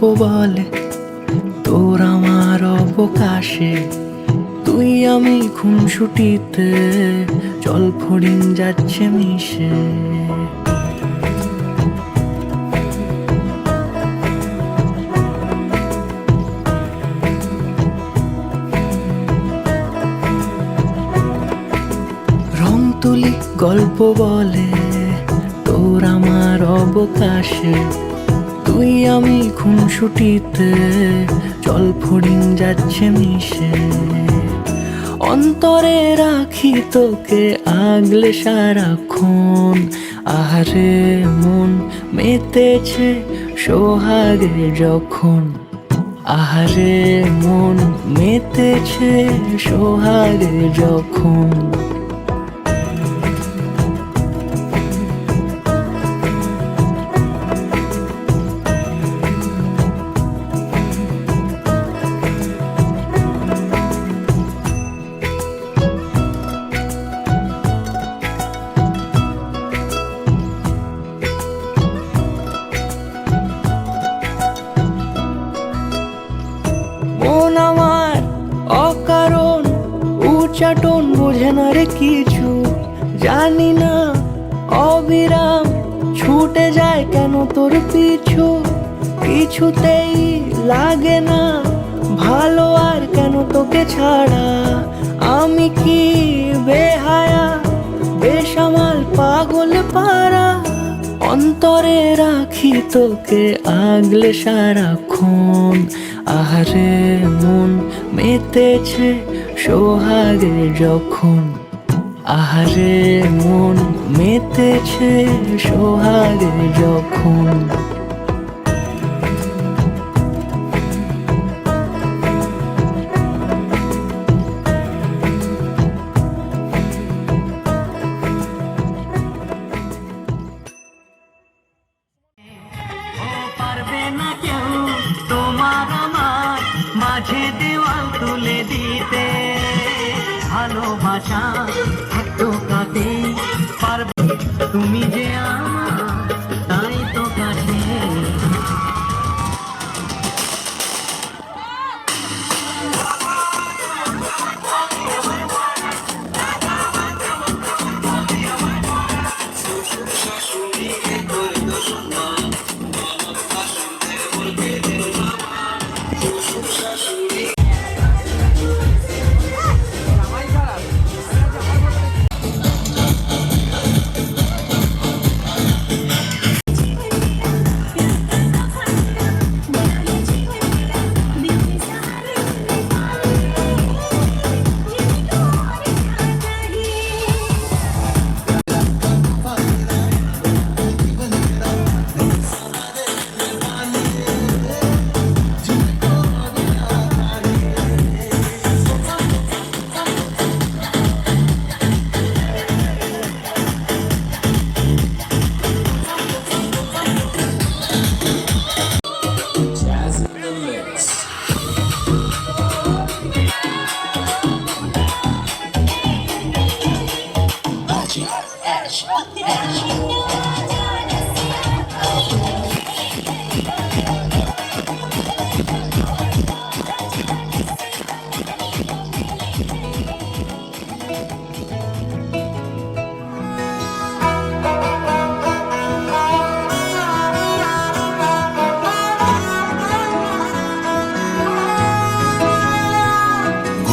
বলে, তোর আমার অবকাশে, তুই আমি খুনসুটিতে জল ফড়িং যাচ্ছে মিশে। রং তুলি গল্প বলে, তোর আমার অবকাশে তুই আমি খুনসুটিতে জল ফড়িং যাচ্ছে মিশে। অন্তরে রাখি তোকে আগলে সারাক্ষণ। আহারে মন মেতেছে সোহাগে যখন। আহারে মন মেতেছে সোহাগে যখন। বোঝে না রে কিছু। জানি না অবিরাম ছুটে যায় কেন তোর পিছু। কিছুতেই লাগে না ভালো আর কেন তোকে ছাড়া। আমি কি বেহায়া, বেসামাল, পাগল পারা অন্তরে রাখি তোকে আগলে সারাক্ষণ। আহারে, মন মেতেছে সোহাগে যখন আহারে মন মেতেছে সোহাগে যখন তুমি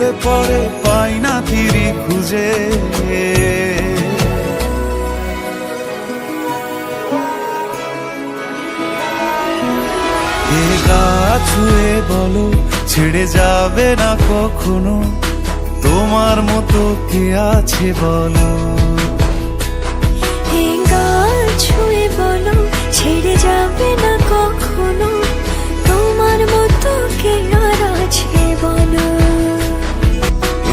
ডুবলে পড়ে পাই না তিরি খুঁজে। গা ছুঁয়ে বলো, ছেড়ে যাবে না কখনো? তোমার মতো কে আছে বলো? ছুঁয়ে বলো, ছেড়ে যাবে না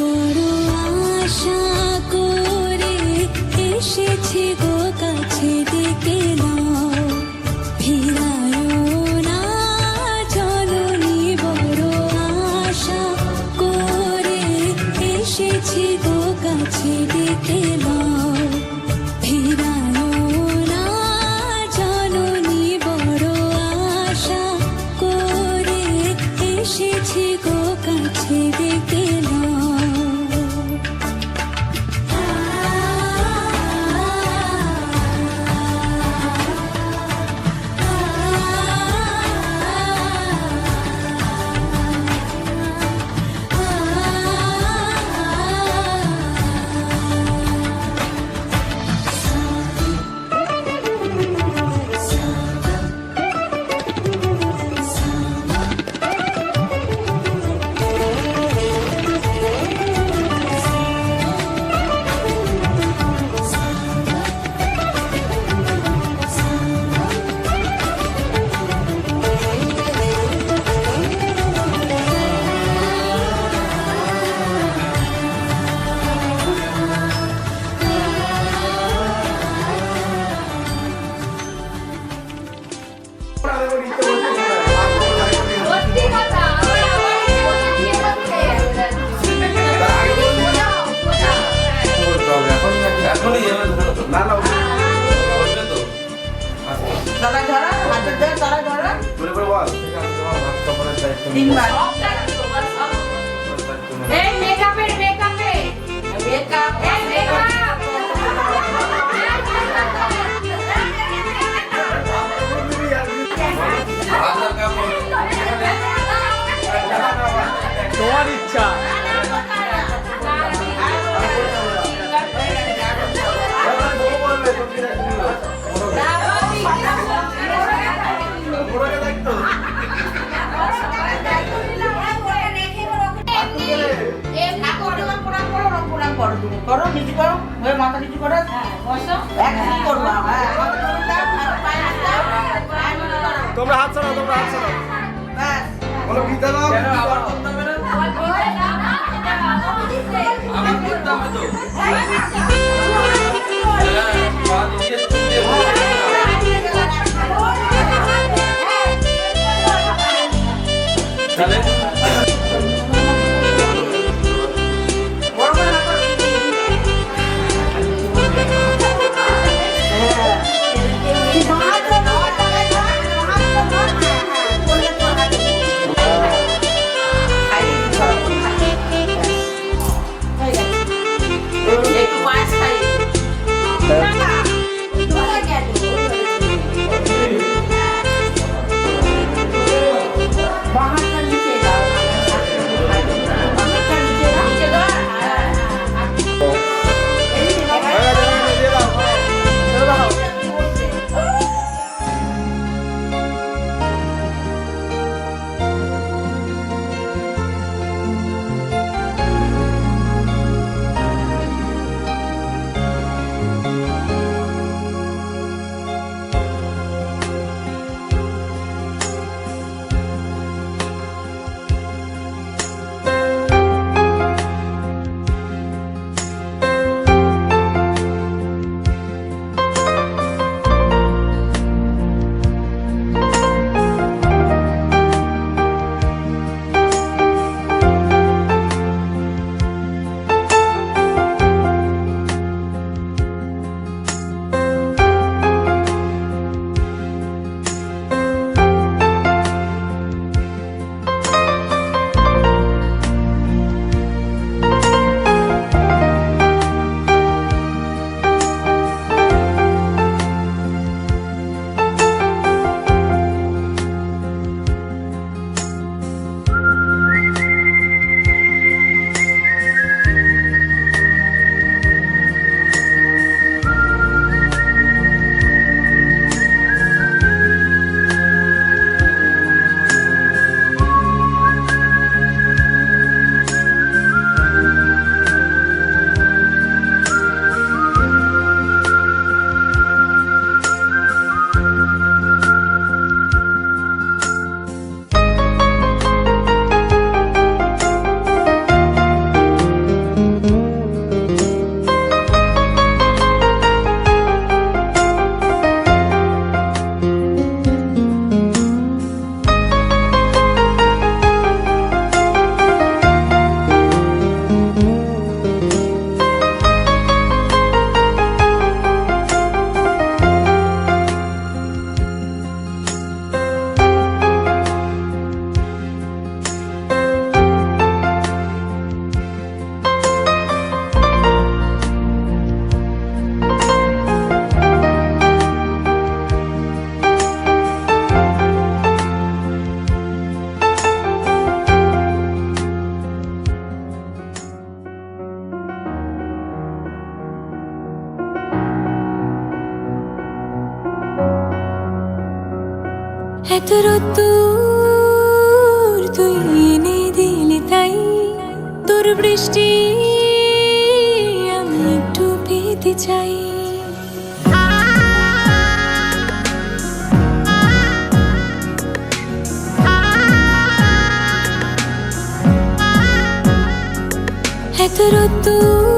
বড় তিনবার। এই মেকআপের মেকআপে মেকআপ এই মেকআপ তোমার ইচ্ছা। করো তুমি করো নিচু করো হয়ে মাথা নিচু করো। হ্যাঁ বসো। একই করব হ্যাঁ। হাত করো। তোমরা হাত ছাড়াও তোমরা হাত ছাড়াও। বলো গীতা এত রোদ্দুর তুই এনে দিলি তাই। তোর বৃষ্টি আমি একটু পেতে চাই। এত রোদ্দুর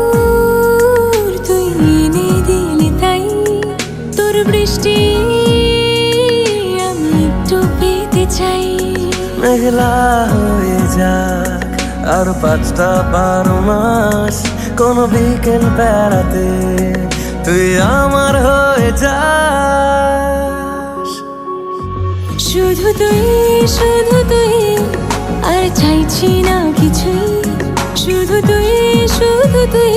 মেঘলা হয়ে যাক, আর পাঁচটা বারো মাস কোন বিকেল বেড়াতে তুই আমার হয়ে যাস। শুধু তুই শুধু তুই, আর চাইছি না কিছুই। শুধু তুই শুধু তুই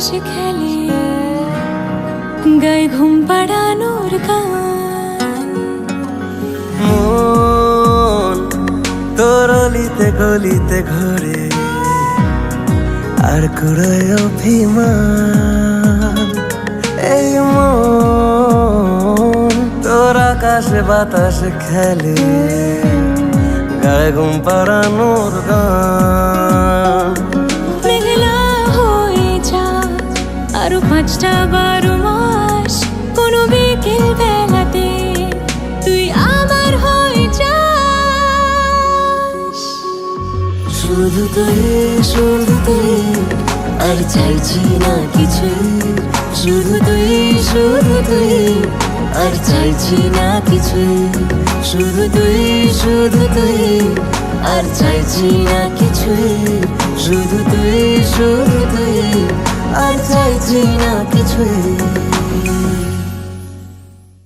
বাতাস খেলে, গায়ে ঘুম পাড়ানোর গান। তোর অলিতে গলিতে ঘরে, আর কুড়ায় অভিমান। এই মন তোর আকাশে বাতাসে খেলে, গায়ে ঘুম পাড়ানোর গান। আরও পাঁচটা বারো মাস, কোনো বিকেল বেলাতে তুই আমার হয়ে যাস। শুধু তুই শুধু তুই আর চাইছি না কিছুই। শুধু তুই শুধু তুই আর চাইছি না কিছুই। শুধু তুই শুধু তুই আর চাইছি না কিছুই। শুধু তুই শুধু তুই আর চাইছি না কিছুই।